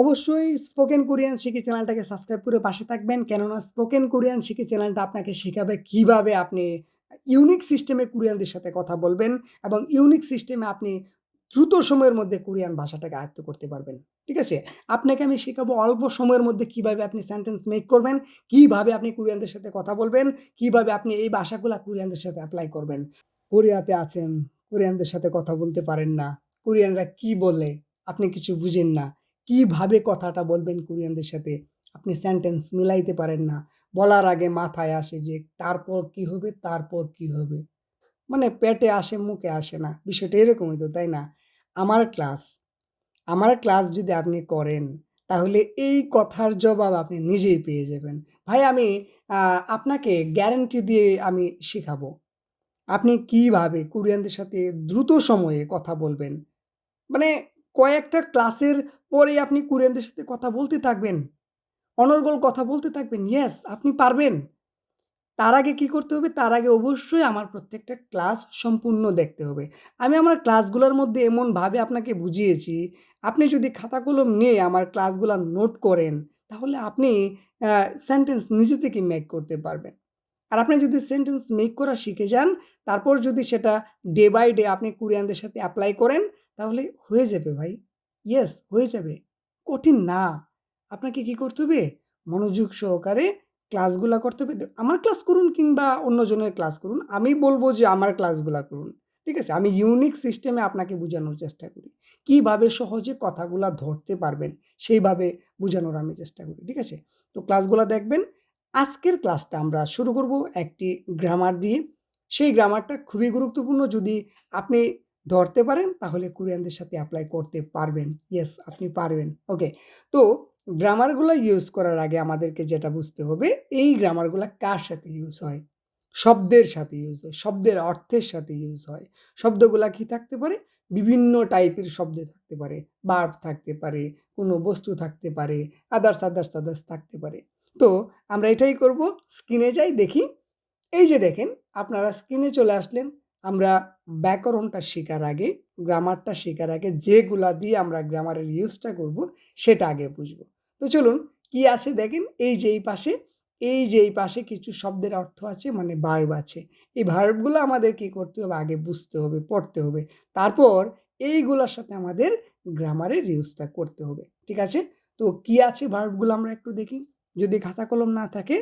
অবশ্যই spoken Korean শিখি চ্যানেলটাকে সাবস্ক্রাইব করে পাশে থাকবেন। কেননা স্পোকেন কোরিয়ান শিখি চ্যানেলটা আপনাকে শেখাবে কীভাবে আপনি ইউনিক সিস্টেমে কোরিয়ানদের সাথে কথা বলবেন এবং ইউনিক সিস্টেমে আপনি দ্রুত সময়ের মধ্যে কোরিয়ান ভাষাটাকে আয়ত্ত করতে পারবেন। ঠিক আছে? আপনাকে আমি শেখাবো অল্প সময়ের মধ্যে কীভাবে আপনি সেন্টেন্স মেক করবেন, কীভাবে আপনি কোরিয়ানদের সাথে কথা বলবেন, কীভাবে আপনি এই ভাষাগুলো কোরিয়ানদের সাথে অ্যাপ্লাই করবেন। কোরিয়াতে আছেন কোরিয়ানদের সাথে কথা বলতে পারেন না কোরিয়ানরা কি বলে, আপনি কিছু বুঝেন না। কীভাবে কথাটা বলবেন কোরিয়ানদের সাথে? আপনি সেন্টেন্স মিলাইতে পারেন না। বলার আগে মাথায় আসে যে, তারপর কি হবে? তারপর কি হবে? মানে পেটে আসে, মুখে আসে না। বিষয়টা এরকমই তো, তাই না? আমার ক্লাস আমার ক্লাস যদি আপনি করেন, তাহলে এই কথার জবাব আপনি নিজেই পেয়ে যাবেন। ভাই, আমি আপনাকে গ্যারেন্টি দিয়ে আমি শেখাবো। আপনি কীভাবে কোরিয়ানদের সাথে দ্রুত সময়ে কথা বলবেন? মানে কয়েকটা ক্লাসের পরে আপনি কোরিয়ানদের সাথে কথা বলতে থাকবেন। অনর্গল কথা বলতে থাকবেন। ইয়েস আপনি পারবেন। তার আগে কি করতে হবে? তার আগে অবশ্যই আমার প্রত্যেকটা ক্লাস সম্পূর্ণ দেখতে হবে। আমি আমার ক্লাসগুলোর মধ্যে এমনভাবে আপনাকে বুঝিয়েছি, আপনি যদি খাতা কলম নিয়ে আমার ক্লাসগুলো নোট করেন, তাহলে আপনি সেন্টেন্স নিজে থেকে মেক করতে পারবেন। আর আপনি যদি সেন্টেন্স মেক করা শিখে যান, তারপর যদি সেটা ডে বাই ডে আপনি কোরিয়ানদের সাথে অ্যাপ্লাই করেন, তাহলে হয়ে যাবে ভাই। ইয়েস হয়ে যাবে। কঠিন না। আপনাকে কি করতে হবে? মনোযোগ সহকারে ক্লাসগুলা করতে হবে। আমার ক্লাস করুন কিংবা অন্যজনের ক্লাস করুন। আমি বলব যে আমার ক্লাসগুলা করুন। ঠিক আছে? আমি ইউনিক সিস্টেমে আপনাকে বোঝানোর চেষ্টা করি। কীভাবে সহজে কথাগুলা ধরতে পারবেন, সেইভাবে বোঝানোর আমি চেষ্টা করি। ঠিক আছে? তো ক্লাসগুলো দেখবেন, আজকের ক্লাসটা আমরা শুরু করব একটি গ্রামার দিয়ে। সেই গ্রামারটা খুবই গুরুত্বপূর্ণ। যদি আপনি ধরতে পারেন, তাহলে কোরিয়ানদের সাথে অ্যাপ্লাই করতে পারবেন। ইয়েস আপনি পারবেন। ওকে তো গ্রামারগুলো ইউজ করার আগে আমাদেরকে যেটা বুঝতে হবে, এই গ্রামারগুলো কার সাথে ইউজ হয়? শব্দের সাথে ইউজ হয়, শব্দের অর্থের সাথে ইউজ হয়। শব্দগুলা কি থাকতে পারে? বিভিন্ন টাইপের শব্দ থাকতে পারে। বার্ব থাকতে পারে, কোনো বস্তু থাকতে পারে আদার্স আদার্স আদার্স থাকতে পারে। তো আমরা এটাই করব স্ক্রিনে যাই দেখি। এই যে দেখেন, আপনারা স্ক্রিনে চলে আসলেন। আমরা ব্যাকরণটা শেখার আগে, গ্রামারটা শেখার আগে যেগুলা দিয়ে আমরা গ্রামারের ইউজটা করব, সেটা আগে বুঝব। তো চলুন, কি আছে দেখেন? এই যে এই পাশে, এই যে এই পাশে কিছু শব্দের অর্থ আছে মানে ভার্ব আছে। এই ভার্বগুলো আমাদের কি করতে হবে? আগে বুঝতে হবে, পড়তে হবে। তারপর এইগুলোর সাথে আমাদের গ্রামারের ইউজটা করতে হবে। ঠিক আছে? তো কি আছে ভার্বগুলো আমরা একটু দেখি। যদি খাতা কলম না থাকে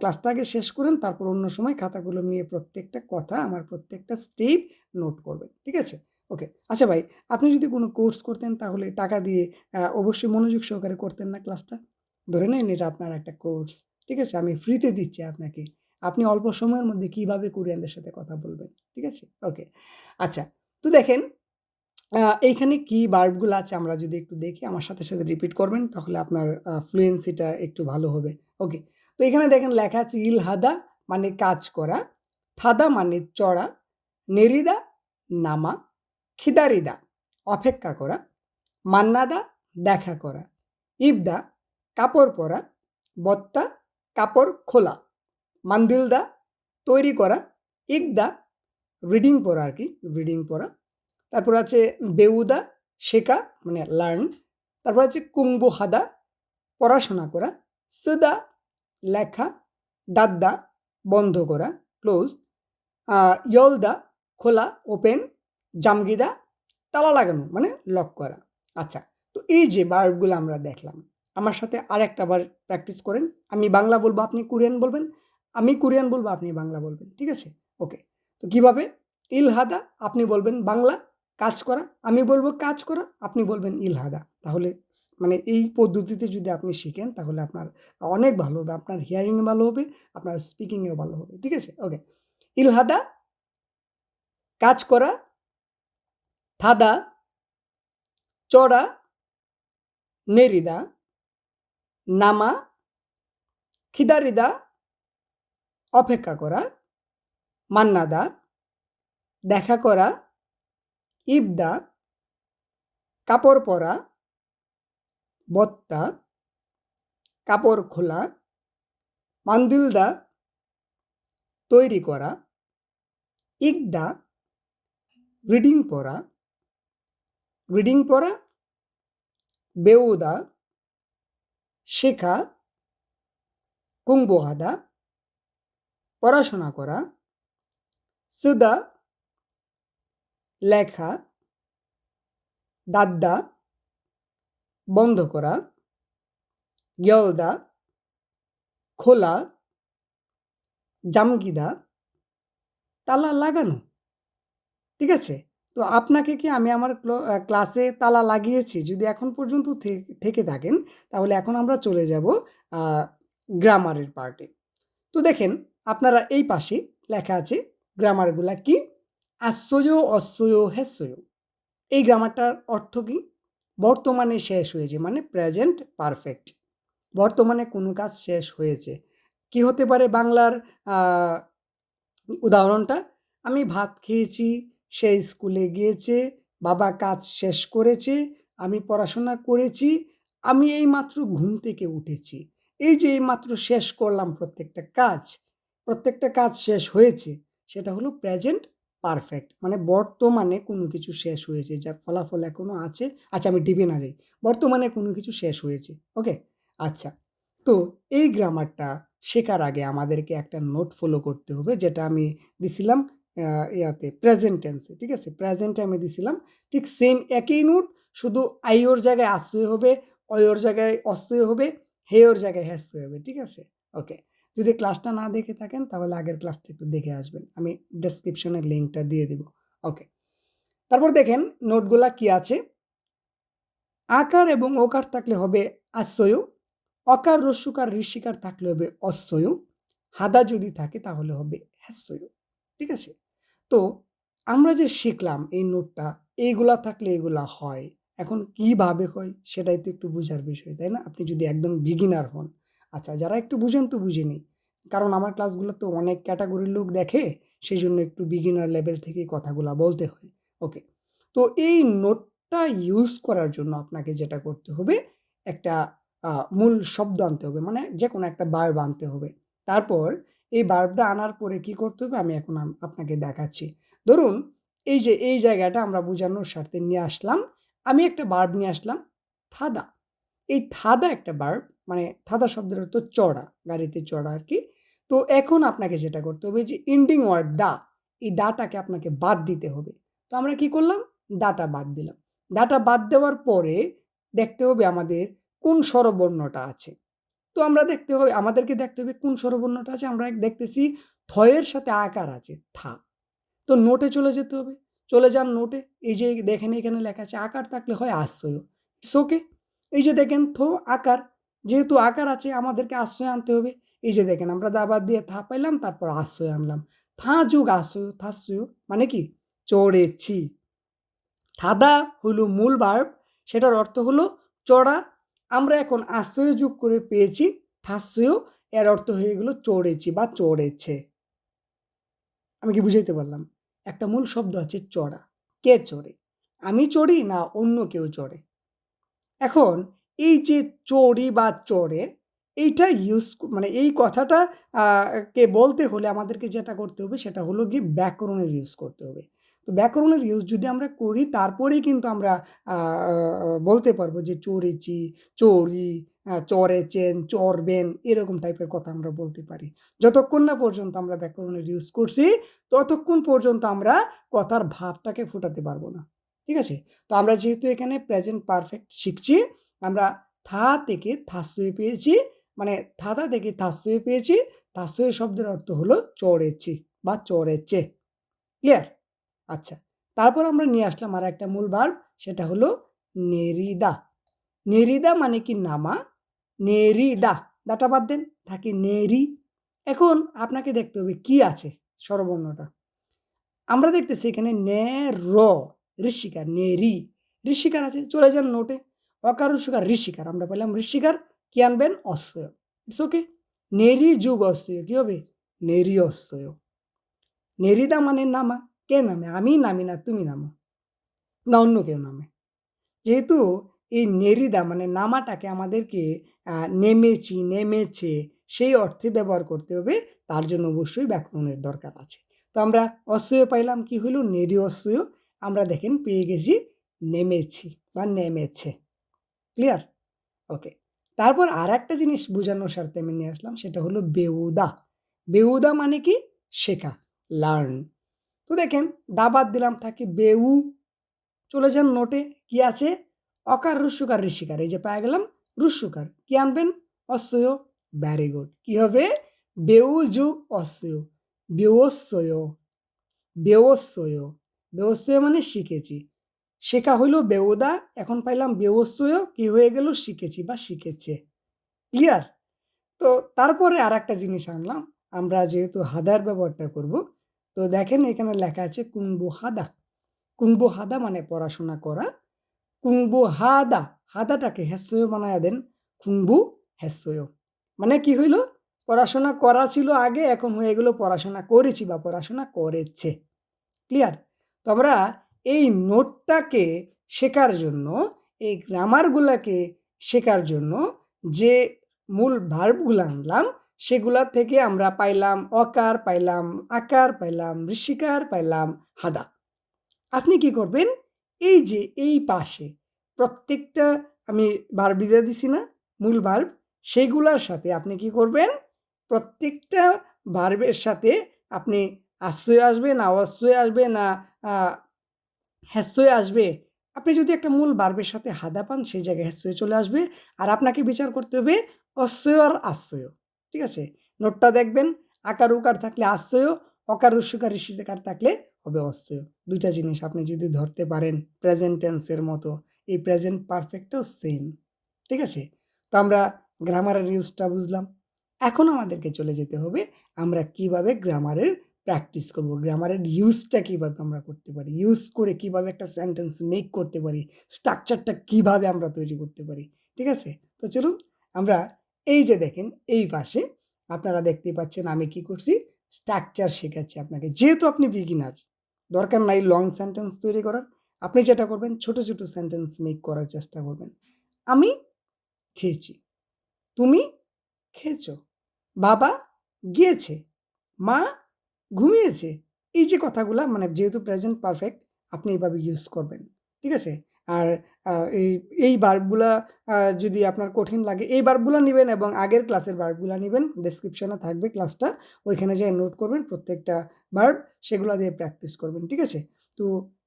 ক্লাসটা আগে শেষ করেন, তারপর অন্য সময় খাতাগুলো নিয়ে প্রত্যেকটা কথা আমার প্রত্যেকটা স্টেপ নোট করবেন, ঠিক আছে? ওকে আচ্ছা ভাই, আপনি যদি কোনো কোর্স করতেন তাহলে টাকা দিয়ে অবশ্যই মনোযোগ সহকারে করতেন না ক্লাসটা? ধরে নেন এটা আপনার একটা কোর্স, ঠিক আছে? আমি ফ্রিতে দিচ্ছি আপনাকে, আপনি অল্প সময়ের মধ্যে কীভাবে কোরিয়ানদের সাথে কথা বলবেন, ঠিক আছে? ওকে আচ্ছা তো দেখেন এইখানে কি বার্বগুলো আছে আমরা যদি একটু দেখি, আমার সাথে সাথে রিপিট করবেন, তাহলে আপনার ফ্লুয়েন্সিটা একটু ভালো হবে, ওকে তো এখানে দেখেন লেখা আছে ইলহাদা মানে কাজ করা, থাদা মানে চড়া, নেরিদা নামা, খিদারিদা অপেক্ষা করা, মান্নাদা দেখা করা, ইবদা কাপড় পরা, বত্তা কাপড় খোলা, মান্দিলদা তৈরি করা ইকদা রিডিং পড়া আর কি, রিডিং পড়া তারপর আছে বেউদা শেখা মানে লার্ন। তারপর আছে কুম্বু হাদা, পড়াশোনা করা, সুদা লেখা, দাদ্দা, বন্ধ করা, ক্লোজ ইয়লদা, খোলা, ওপেন, জামগিদা, তালা লাগানো মানে লক করা। আচ্ছা তো এই যে বার্বগুলো আমরা দেখলাম, আমার সাথে আর একটা বার প্র্যাকটিস করেন। আমি বাংলা বলব, আপনি কোরিয়ান বলবেন। আমি কোরিয়ান বলব, আপনি বাংলা বলবেন, ঠিক আছে? ওকে তো কীভাবে? ইলহাদা, আপনি বলবেন বাংলা কাজ করা, আমি বলব কাজ করা, আপনি বলবেন ইলহাদা। তাহলে মানে এই পদ্ধতিতে যদি আপনি শিখেন, তাহলে আপনার অনেক ভালো হবে, আপনার হিয়ারিংয়ে ভালো হবে, আপনার স্পিকিংয়েও ভালো হবে, ঠিক আছে? ওকে ইলহাদা, কাজ করা, থাদা, চড়া, নেরিদা, নামা, খিদারিদা, অপেক্ষা করা, মান্নাদা, দেখা করা ইবদা, কাপড় পরা, বত্তা, কাপড় খোলা, মান্দিলদা তৈরি করা ইকদা রিডিং পড়া রিডিং পড়া বেউদা শেখা কুম্বহাদা পড়াশোনা করা, সুদা লেখা, দাদ্দা, বন্ধ করা, গিয়লদা, খোলা, জামগিদা, তালা লাগানো। ঠিক আছে? তো আপনাকে কি আমি আমার ক্ল- ক্লাসে তালা লাগিয়েছি? যদি এখন পর্যন্ত থেকে থাকেন, তাহলে এখন আমরা চলে যাব গ্রামারের পার্টে। তো দেখেন, আপনারা এই পাশে লেখা আছে, গ্রামারগুলা কি? আশ্চর্য অশ্চর্য হেস্যয় এই গ্রামারটার অর্থ কি? বর্তমানে শেষ হয়েছে মানে প্রেজেন্ট পারফেক্ট বর্তমানে কোনো কাজ শেষ হয়েছে। কি হতে পারে বাংলার উদাহরণটা? আমি ভাত খেয়েছি, সে স্কুলে গিয়েছে, বাবা কাজ শেষ করেছে, আমি পড়াশোনা করেছি, আমি এই মাত্র ঘুম থেকে উঠেছি। এই যে এই মাত্র শেষ করলাম প্রত্যেকটা কাজ প্রত্যেকটা কাজ শেষ হয়েছে, সেটা হলো প্রেজেন্ট পারফেক্ট মানে বর্তমানে কোনো কিছু শেষ হয়েছে, যার ফলাফল এখনও আছে। আচ্ছা আমি ডিপে না যাই। বর্তমানে কোনো কিছু শেষ হয়েছে ওকে আচ্ছা তো এই গ্রামারটা শেখার আগে আমাদেরকে একটা নোট ফলো করতে হবে, যেটা আমি দিছিলাম ইয়াতে প্রেজেন্ট টেন্সে ঠিক আছে? প্রেজেন্টে আমি দিছিলাম, ঠিক সেম একই নোট শুধু আইওর জায়গায় আশ্রয় হবে অয়োর জায়গায় অশ্রয় হবে হেয়র জায়গায় হ্যাশ্রয় হবে, ঠিক আছে? ওকে যদি ক্লাসটা না দেখে থাকেন, তাহলে আগের ক্লাসটা একটু দেখে আসবেন। আমি ডেসক্রিপশনের লিঙ্কটা দিয়ে দিব। ওকে তারপর দেখেন নোটগুলা কি আছে? আকার এবং ওকার থাকলে হবে আশ্রয়, অকার রস্যকার ঋষিকার থাকলে হবে অশ্বয় হাদা যদি থাকে তাহলে হবে হ্যাস্যয় ঠিক আছে? তো আমরা যে শিখলাম এই নোটটা এইগুলা থাকলে এগুলা হয়। এখন কীভাবে হয় সেটাই তো একটু বোঝার বিষয়, তাই না? আপনি যদি একদম বিগিনার হন আচ্ছা যারা একটু বুঝেন তো বুঝে নিই। কারণ আমার ক্লাসগুলো তো অনেক ক্যাটাগরির লোক দেখে সেই জন্য একটু বিগিনার লেভেল থেকে কথাগুলো বলতে হয়। ওকে, তো এই নোটটা ইউজ করার জন্য আপনাকে যেটা করতে হবে, একটা মূল শব্দ আনতে হবে মানে যে কোনো একটা বার্ব আনতে হবে। তারপর এই বার্বটা আনার পরে কি করতে হবে, আমি এখন আপনাকে দেখাচ্ছি। ধরুন, এই যে, এই জায়গাটা আমরা বোঝানোর স্বার্থে নিয়ে আসলাম, আমি একটা বার্ব নিয়ে আসলাম থাদা এই থাদা একটা বার্ব মানে থাদা শব্দের অর্থ চড়া, গাড়িতে চড়া আর কি। তো এখন আপনাকে যেটা করতে হবে যে ইন্ডিং ওয়ার্ড দা এই দাটাকে আপনাকে বাদ দিতে হবে। তো আমরা কি করলাম? দাটা বাদ দিলাম। দাটা বাদ দেওয়ার পরে দেখতে হবে আমাদের কোন স্বরবর্ণটা আছে। তো আমরা দেখতে হবে, আমাদেরকে দেখতে হবে কোন স্বরবর্ণটা আছে। আমরা দেখতেছি থয়ের সাথে আকার আছে, থা। তো নোটে চলে যেতে হবে। চলে যান নোটে। এই যে দেখেন এখানে লেখা আছে, আকার থাকলে হয় আশ্রয়। ইটস ওকে এই যে দেখেন থো, আকার। যেহেতু আকার আছে, আমাদেরকে আশ্রয় আনতে হবে। এই যে দেখেন, আমরা দাবাদ দিয়ে থা পাইলাম, তারপর আশ্রয় আনলাম। থা যুগ আশ্রয় থাশ্রয় মানে কি? চড়েছি। থাদা হলো মূল বার্ব সেটার অর্থ হলো চড়া। আমরা এখন আশ্রয় যোগ করে পেয়েছি থাশ্রয় এর অর্থ হয়ে গেলো চড়েছি বা চড়েছে। আমি কি বুঝাইতে পারলাম? একটা মূল শব্দ আছে চড়া। কে চড়ে? আমি চড়ি না অন্য কেউ চড়ে? এখন এই যে চড়ি বা চড়ে এইটা ইউজ মানে এই কথাটা কে বলতে হলে আমাদেরকে যেটা করতে হবে সেটা হলো গিয়ে ব্যাকরণের ইউজ করতে হবে। তো ব্যাকরণের ইউজ যদি আমরা করি তারপরেই কিন্তু আমরা বলতে পারব যে চড়ি আহ, চড়েছেন চড়বেন এরকম টাইপের কথা আমরা বলতে পারি। যতক্ষণ না পর্যন্ত আমরা ব্যাকরণের ইউজ করছি ততক্ষণ পর্যন্ত আমরা কথার ভাবটাকে ফোটাতে পারব না। ঠিক আছে? তো আমরা যেহেতু এখানে প্রেজেন্ট পারফেক্ট শিখছি আমরা থা থেকে থাসয়ে পেয়েছি মানে থাদা থেকে থাসয়ে পেয়েছি থাসয়ে শব্দের অর্থ হলো চড়েছি বা চড়েছে। ক্লিয়ার আচ্ছা তারপর আমরা নিয়ে আসলাম আর একটা মূল ভার্ব সেটা হলো নেরিদা। নেরিদা মানে কি নামা? নেরিদা। দাটা বাদ দেন, থাকে নেরি। এখন আপনাকে দেখতে হবে কি আছে স্বরবর্ণটা। আমরা দেখতেছি এখানে নে র নেরি ঋষিকার আছে চলে যান নোটে অকার ঋষিকার ঋষিকার আমরা পেলাম ঋষিকার, কি আনবেন? অশ্বয় ইটস ওকে নেরি যুগ অশ্বয় কি হবে? নেরি অশ্বয় নেরিদা মানে নামা। কে নামে? আমি নামি না, তুমি নামো। না, অন্য কেউ নামে। যেহেতু এই নেরিদা মানে নামাটাকে আমাদেরকে নেমেছি নেমেছে সেই অর্থে ব্যবহার করতে হবে, তার জন্য অবশ্যই ব্যাকরণের দরকার আছে। তো আমরা অশ্বয় পাইলাম, কি হলো? নেরি অশ্বয় আমরা দেখেন পেয়ে গেছি নেমেছি বা নেমেছে। ক্লিয়ার ওকে তারপর আর একটা জিনিস বোঝানোর স্বার্থে আমি নিয়ে আসলাম, সেটা হলো বেউদা। বেউদা মানে কি? শেখা লার্ন তো দেখেন, দা বাদ দিলাম, থাকে বেউ। চলে যান নোটে, কি আছে? অকার রুস্যকার ঋষিকার। এই যে পায়ে গেলাম রুস্যকার কি আনবেন? অশ্বয় ভ্যারি গুড কি হবে? বেউ যুগ অশ্বয় বেওস্বয় বেওস্বয় বেওস্বয় মানে শিখেছি। শেখা হইল বেউদা এখন পাইলাম বেওস্বয় কি হয়ে গেল শিখেছি বা শিখেছে। ক্লিয়ার তো তারপরে আর একটা জিনিস আনলাম, আমরা যেহেতু হাদার ব্যবহারটা করব, তো দেখেন এখানে লেখা আছে কুংবু হাদা। কুংবু হাদা মানে পড়াশোনা করা। কুংবু হাদা, হাদাটাকে হেসয় বানায় দেন কুংবু হেসয় মানে কি হইল? পড়াশোনা করা ছিল আগে, এখন হয়ে গেলো পড়াশোনা করেছি বা পড়াশোনা করেছে। ক্লিয়ার তো আমরা এই নোটটাকে শেখার জন্য, এই গ্রামারগুলাকে শেখার জন্য যে মূল ভার্বগুলো আনলাম, সেগুলা থেকে আমরা পাইলাম অকার, পাইলাম আকার, পাইলাম ঋষিকার, পাইলাম হাদা আপনি কি করবেন? এই যে এই পাশে প্রত্যেকটা আমি ভার্ব দিয়ে দিছি না, মূল ভার্ব সেগুলার সাথে আপনি কি করবেন? প্রত্যেকটা ভার্বের সাথে আপনি আশ্রয় আসবে না অশ্রয় আসবে না হ্যাস্যয় আসবে। আপনি যদি একটা মূল বার্বের সাথে হাদা পান, সেই জায়গায় হ্যাস্যয় চলে আসবে। আর আপনাকে বিচার করতে হবে অশ্রয় আর আশ্রয়। ঠিক আছে? নোটটা দেখবেন, আকার উকার থাকলে আশ্রয়, অকার উস্যকার ঋষিকার থাকলে হবে অশ্রয় দুইটা জিনিস আপনি যদি ধরতে পারেন প্রেজেন্ট টেন্সের মতো, এই প্রেজেন্ট পারফেক্টও সেম ঠিক আছে? তো আমরা গ্রামারের ইউজটা বুঝলাম। এখন আমাদেরকে চলে যেতে হবে আমরা কীভাবে গ্রামারের প্র্যাকটিস করব গ্রামারের ইউজটা কীভাবে আমরা করতে পারি ইউজ করে কীভাবে একটা সেন্টেন্স মেক করতে পারি স্ট্রাকচারটা কীভাবে আমরা তৈরি করতে পারি, ঠিক আছে? তো চলুন আমরা এই যে দেখেন, এই পাশে আপনারা দেখতেই পাচ্ছেন আমি কি করছি স্ট্রাকচার শেখাচ্ছি আপনাকে। যেহেতু আপনি বিগিনার দরকার নাই লং সেন্টেন্স তৈরি করার, আপনি যেটা করবেন, ছোট ছোট সেন্টেন্স মেক করার চেষ্টা করবেন। আমি খেয়েছি, তুমি খেয়েছো, বাবা গিয়েছে, মা ঘুমিয়েছে। এই যে কথাগুলা মানে যেহেতু প্রেজেন্ট পারফেক্ট আপনি এইভাবে ইউজ করবেন। ঠিক আছে? আর এই এই বার্বগুলা যদি আপনার কঠিন লাগে, এই বার্বগুলো নেবেন এবং আগের ক্লাসের বার্বগুলো নেবেন ডেসক্রিপশনে থাকবে ক্লাসটা ওইখানে যেয়ে নোট করবেন প্রত্যেকটা বার্ব সেগুলো দিয়ে প্র্যাকটিস করবেন। ঠিক আছে? তো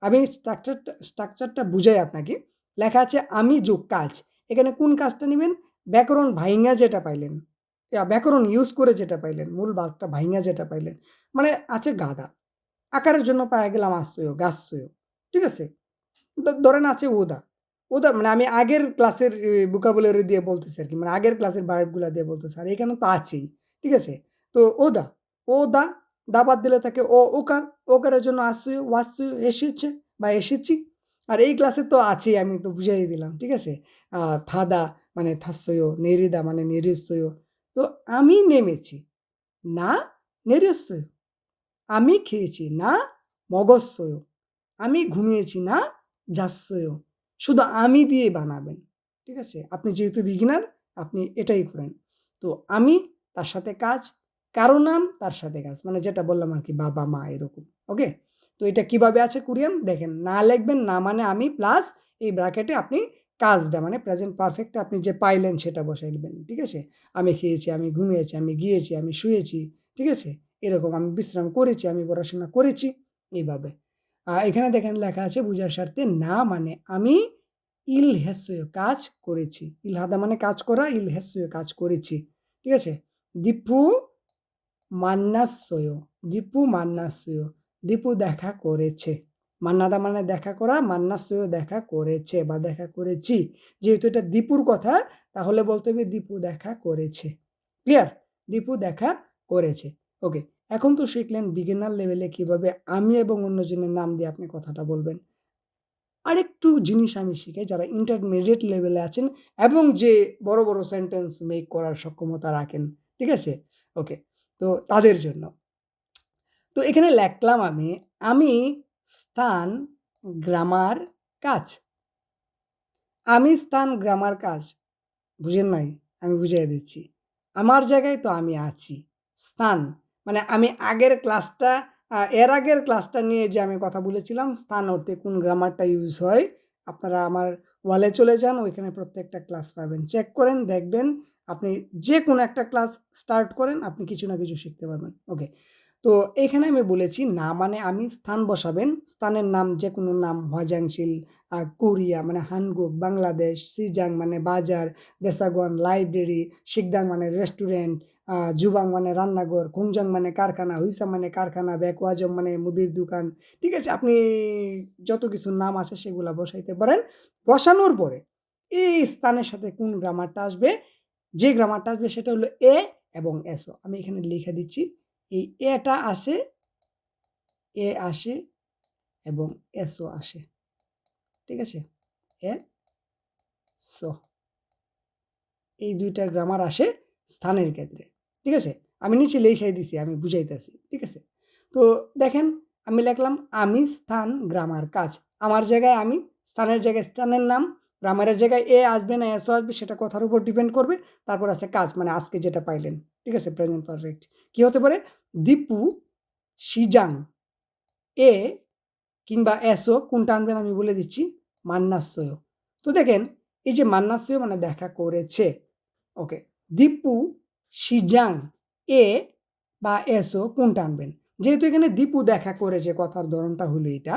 আমি স্ট্রাকচারটা স্ট্রাকচারটা বুঝাই আপনাকে। লেখা আছে, আমি যোগ কাজ। এখানে কোন কাজটা নেবেন? ব্যাকরণ ভাইঙ্গা যেটা পাইলেন। ব্যাকরণ ইউজ করে যেটা পাইলেন, মূল বার্বটা ভাইঙ্গা যেটা পাইলেন মানে আছে গাদা। আকারের জন্য পাওয়া গেলাম আশ্রয় গাছসয় ঠিক আছে? ধরেন আছে ওদা ওদা মানে আমি আগের ক্লাসের বুকাবুলারি দিয়ে বলতেছি আর কি মানে আগের ক্লাসের বার্বগুলো দিয়ে বলতেছি, আর এখানে তো আছেই, ঠিক আছে? তো ওদা ও দা দা বাদ দিলে থাকে ও ওকার ওকারের জন্য আশ্রয়, ওয়াশ্রয়, এসেছে বা এসেছি, আর এই ক্লাসে তো আছেই, আমি তো বুঝাই দিলাম, ঠিক আছে? থাদা মানে থাস্যয় নেরিদা মানে নিরিস্যয় তো আমি নেমেছি। না নেরস্যয় আমি খেয়েছি, না মগস্যয় আমি ঘুমিয়েছি, না যাস্যয় শুধু আমি দিয়ে বানাবেন, ঠিক আছে? আপনি যেহেতু বিগিনার আপনি এটাই করেন। তো আমি তার সাথে কাজ, কারও নাম তার সাথে কাজ মানে যেটা বললাম আর কি, বাবা, মা এরকম, ওকে? তো এটা কীভাবে আছে কুরিয়ান? দেখেন, না লিখবেন, না মানে আমি প্লাস এই ব্র্যাকেটে আপনি কাজটা মানে প্রেজেন্ট পারফেক্টটা আপনি যে পাইলেন সেটা বসাই নেবেন ঠিক আছে? আমি খেয়েছি, আমি ঘুমিয়েছি, আমি গিয়েছি, আমি শুয়েছি, ঠিক আছে? এরকম আমি বিশ্রাম করেছি, আমি পড়াশোনা করেছি, এইভাবে। এখানে দেখেন লেখা আছে, বুঝার স্বার্থে না মানে আমি ইল হেসয় কাজ করেছি। ইল হাদা মানে কাজ করা ইল হেসয় কাজ করেছি, ঠিক আছে? দীপু মান্নাসয় দীপু মান্নাসয় দীপু দেখা করেছে। মান্নাদা মানে দেখা করা মান্না মান্নাসয় দেখা করেছে বা দেখা করেছি। যেহেতু এটা দীপুর কথা, তাহলে বলতে হবে দীপু দেখা করেছে। ক্লিয়ার দীপু দেখা করেছে। ওকে এখন তো শিখলেন বিগিনার লেভেলে কীভাবে আমি এবং অন্যজনের নাম দিয়ে আপনি কথাটা বলবেন। আরেকটু জিনিস আমি শিখাই যারা ইন্টারমিডিয়েট লেভেলে আছেন এবং যে বড় বড় সেন্টেন্স মেক করার সক্ষমতা রাখেন, ঠিক আছে? ওকে তো তাদের জন্য। তো এখানে লেখলাম আমি আমি স্থান, গ্রামার, কাজ। আমি স্থান, গ্রামার, কাজ। বুঝেন নাই? আমি বুঝিয়ে দিচ্ছি। আমার জায়গায় তো আমি আছি। স্থান। মানে আমি আগের ক্লাসটা এর আগের ক্লাসটা নিয়ে যে আমি কথা বলেছিলাম, স্থান অর্থে কোন গ্রামারটা ইউজ হয়, আপনারা আমার ওয়ালে চলে যান, ওইখানে প্রত্যেকটা ক্লাস পাবেন। চেক করেন, দেখবেন, আপনি যে কোনো একটা ক্লাস স্টার্ট করেন, আপনি কিছু না কিছু শিখতে পারবেন। ওকে। তো এখানে আমি বলেছি, না মানে আমি স্থান বসাবেন। স্থানের নাম যে কোনো নাম হজাংশিল কোরিয়া মানে হানগুক, বাংলাদেশ, সিজাং মানে বাজার, দেসাগন, লাইব্রেরি, শিকদাং মানে রেস্টুরেন্ট জুবাং মানে রান্নাঘর কুমজাং মানে কারখানা, হুইসা মানে কারখানা ব্যাকওয়াজম মানে মুদির দোকান। ঠিক আছে, আপনি যত কিছু নাম আছে সেগুলো বসাইতে পারেন। বসানোর পরে এই স্থানের সাথে কোন গ্রামারটা আসবে? যে গ্রামারটা আসবে সেটা হলো এ এবং এসও আমি এখানে লিখে দিচ্ছি। এই এটা আসে, এ আসে এবং এসও আসে। ঠিক আছে? A, so. এই দুইটা গ্রামার আসে স্থানের ক্ষেত্রে। ঠিক আছে? আমি নিচে লিখে দিছি, আমি বুঝাইতেছি। ঠিক আছে? তো দেখেন, আমি লিখলাম, আমি স্থান গ্রামার কাজ। আমার জায়গায় আমি, স্থানের জায়গায় স্থানের নাম গ্রামারের জায়গায় এ আসবে না, এসও আসবে, সেটা কথার উপর ডিপেন্ড করবে। তারপর আছে কাজ মানে আজকে যেটা পাইলেন। ঠিক আছে প্রেজেন্ট পারফেক্ট কী হতে পারে? দীপু সিজাং এ কিংবা এসও কোনটা আনবেন আমি বলে দিচ্ছি মান্নাশ্রয় তো দেখেন, এই যে মান্নাশ্রয় মানে দেখা করেছে। ওকে, দীপু সিজাং এ বা এসও কোনটা আনবেন? যেহেতু এখানে দীপু দেখা করেছে, কথার ধরনটা হলো এটা।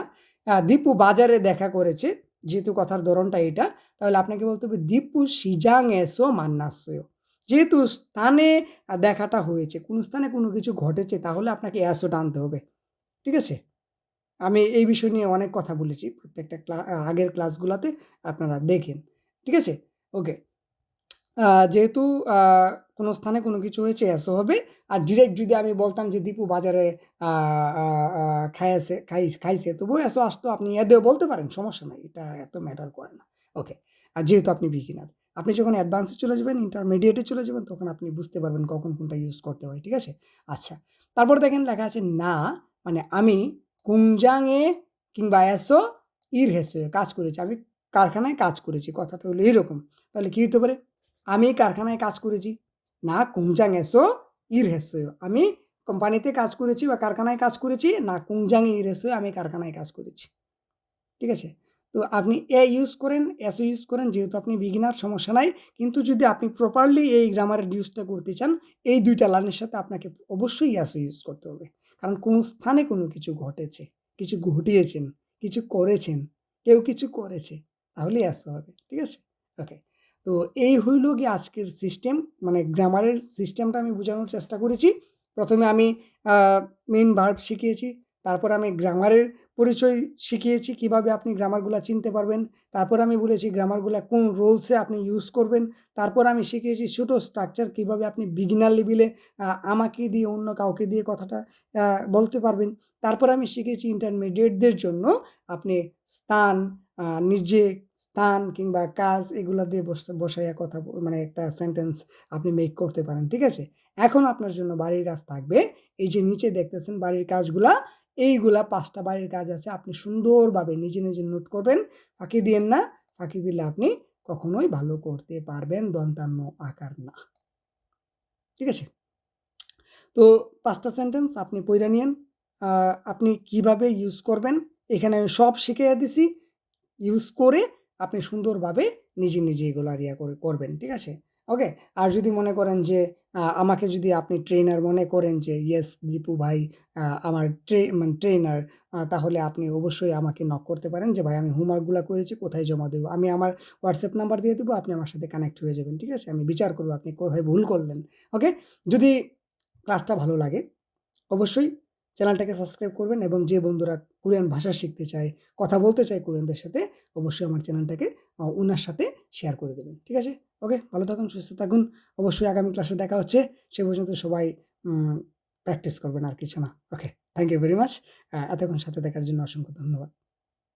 দীপু বাজারে দেখা করেছে, যেহেতু কথার ধরনটা এটা, তাহলে আপনাকে বলতে হবে দীপু সিজাং এসো মান্নাশ্রয় যেহেতু স্থানে দেখাটা হয়েছে, কোনো স্থানে কোনো কিছু ঘটেছে, তাহলে আপনাকে অ্যাসোটা আনতে হবে। ঠিক আছে? আমি এই বিষয় নিয়ে অনেক কথা বলেছি, প্রত্যেকটা ক্লা আগের ক্লাসগুলোতে আপনারা দেখেন। ঠিক আছে? ওকে। যেহেতু কোনো স্থানে কোনো কিছু হয়েছে এসো হবে। আর ডিরেক্ট যদি আমি বলতাম যে, দীপু বাজারে খাইছে খাই, খাইছে তবুও এসো আসতো, আপনি এদেও বলতে পারেন, সমস্যা নাই, এটা এত ম্যাটার করে না। ওকে। আর যেহেতু আপনি বিগিনার আপনি যখন অ্যাডভান্সে চলে যাবেন ইন্টারমিডিয়েটে চলে যাবেন, তখন আপনি বুঝতে পারবেন কখন কোনটা ইউজ করতে হয়, ঠিক আছে? আচ্ছা তারপর দেখেন লেখা আছে না মানে আমি কুমজাংয়ে কিংবা এসো ইর হেসো কাজ করেছি, আমি কারখানায় কাজ করেছি, কথাটা হলো এরকম। তাহলে কী হতে পারে? আমি কারখানায় কাজ করেছি, না কুমজাং এসো ইর হেসো আমি কোম্পানিতে কাজ করেছি বা কারখানায় কাজ করেছি, না কুমজাং ইর হেসো আমি কারখানায় কাজ করেছি, ঠিক আছে? তো আপনি এ ইউজ করেন এসও ইউজ করেন, যেহেতু আপনি বিগিনার সমস্যা নাই। কিন্তু যদি আপনি প্রপারলি এই গ্রামারের ইউজটা করতে চান, এই দুইটা লাইনের সাথে আপনাকে অবশ্যই এসও ইউজ করতে হবে। কারণ কোনো স্থানে কোনো কিছু ঘটেছে, কিছু ঘটিয়েছেন, কিছু করেছেন, কেউ কিছু করেছে, তাহলে এসও হবে, ঠিক আছে? ওকে তো এই হইল গিয়ে আজকের সিস্টেম মানে গ্রামারের সিস্টেমটা আমি বোঝানোর চেষ্টা করেছি। প্রথমে আমি মেন ভার্ব শিখিয়েছি, তারপর আমি গ্রামারের পরিচয় শিখিয়েছি, কীভাবে আপনি গ্রামারগুলো চিনতে পারবেন, তারপর আমি বলেছি গ্রামারগুলো কোন রোলসে আপনি ইউজ করবেন, তারপর আমি শিখিয়েছি ছোটো স্ট্রাকচার কীভাবে আপনি বিগিনার লেভেলে আমাকে দিয়ে অন্য কাউকে দিয়ে কথাটা বলতে পারবেন। তারপর আমি শিখেছি ইন্টারমিডিয়েটদের জন্য আপনি স্থান নিজে স্থান কিংবা কাজ এগুলো দিয়ে বসাইয়া কথা মানে একটা সেন্টেন্স আপনি মেক করতে পারেন, ঠিক আছে? এখন আপনার জন্য বাড়ির কাজ থাকবে, এই যে নিচে দেখতেছেন বাড়ির কাজগুলা, এইগুলা পাঁচটা বাড়ির কাজ আছে আপনি সুন্দরভাবে নিজে নিজে নোট করবেন। ফাঁকি দিয়েন না, ফাঁকি দিলে আপনি কখনোই ভালো করতে পারবেন, দন্তান্ন আকার না। ঠিক আছে? তো পাঁচটা সেন্টেন্স আপনি পইরা নিয়েন। আপনি কীভাবে ইউজ করবেন, এখানে আমি সব শিখিয়ে দিছি। ইউজ করে আপনি সুন্দরভাবে নিজে নিজে এগুলো ইয়া করে, করবেন। ঠিক আছে? ওকে আর যদি মনে করেন যে আমাকে যদি আপনি ট্রেনার মনে করেন যে ইয়েস দীপু ভাই আমার ট্রে মানে ট্রেনার তাহলে আপনি অবশ্যই আমাকে নক করতে পারেন যে, ভাই, আমি হোমওয়ার্কগুলো করেছি, কোথায় জমা দেবো? আমি আমার হোয়াটসঅ্যাপ নাম্বার দিয়ে দেবো, আপনি আমার সাথে কানেক্ট হয়ে যাবেন, ঠিক আছে? আমি বিচার করব আপনি কোথায় ভুল করলেন ওকে যদি ক্লাসটা ভালো লাগে, অবশ্যই চ্যানেলটাকে সাবস্ক্রাইব করবেন এবং যে বন্ধুরা কোরিয়ান ভাষা শিখতে চায়, কথা বলতে চায় কোরিয়ানদের সাথে, অবশ্যই আমার চ্যানেলটাকে ওনার সাথে শেয়ার করে দেবেন, ঠিক আছে? ওকে ভালো থাকুন, সুস্থ থাকুন। অবশ্যই আগামী ক্লাসে দেখা হচ্ছে। সে পর্যন্ত সবাই প্র্যাকটিস করবেন আর কিছু না। Okay thank you very much এতক্ষণ সাথে দেখার জন্য অসংখ্য ধন্যবাদ।